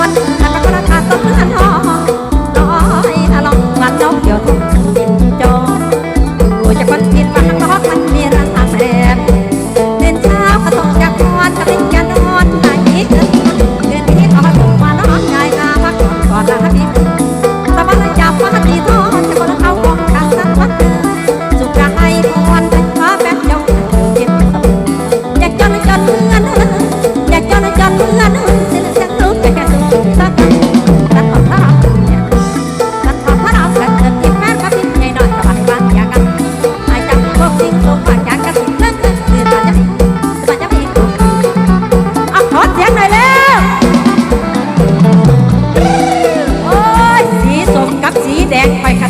วันหันมาก็ราคาต้นเพื่อน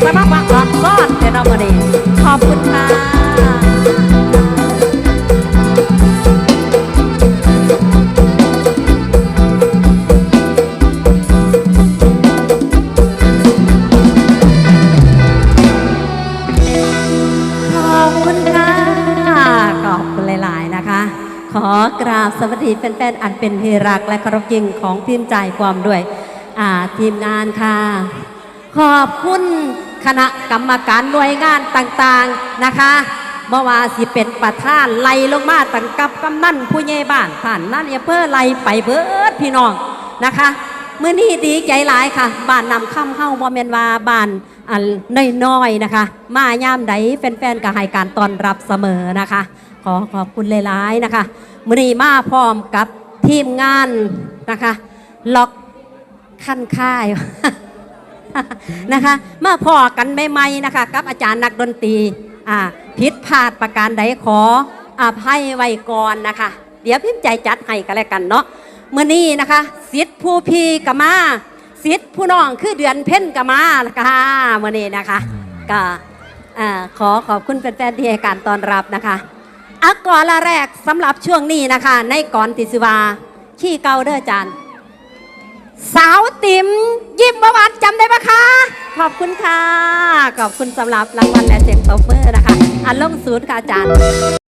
ไปขัดสมาบังอ่อนซ้อนแต่เราม่ได้ขอบคุณค่ะขอบคุณค่ะขอบคุณหลายๆนะคะขอกราบสวัสดีแฟนๆ อันเป็นที่รักและเคารพยิ่งของทีมใจความด้วย อ่าทีมงานค่ะ ขอบคุณ คณะกรรมการหน่วยงานต่างๆนะคะเมื่อว่าสิเป็นประธานไล่ลงมาตั้งกับกำนันผู้ใหญ่บ้านผ่านนั่นอำเภอไล่ไปเบิดพี่น้องนะคะเมื่อนี้ดีใจหลายค่ะบ้านนำค่ำเฮ้าบ่แม่นวาบ้านอันน้อยๆนะคะ มาย่ามใดแฟนๆก็ให้การต้อนรับเสมอนะคะ ขอขอบคุณหลายๆนะคะมื่อนี้มาพร้อมกับทีมงานนะคะล็อกขั้นค่าย นะคะ มาพอกันใหม่ๆนะคะ กับอาจารย์นักดนตรีอ่าผิดพลาดประการใดขออภัยไว้ก่อนนะคะ เดี๋ยวพิมพ์ใจจัดให้กันแล้วกันเนาะเมื่อนี้นะคะสิทธิ์ผู้พี่กมาสิทธิ์ผู้น้องคือเดือนเพ่นกมาละค่ะเมื่อนี้นะคะก็อ่าขอขอบคุณแฟนๆที่ให้การต้อนรับนะคะอักกอละแรกสำหรับช่วงนี้นะคะ ในก่อนติสิวาขี้เกาเด้ออาจารย์สาวติ๋มยิ้มเมื่อว คุณค่ะ ขอบคุณสำหรับรางวัลและเสียงตบมือนะคะอันลงศูนย์ค่ะอาจารย์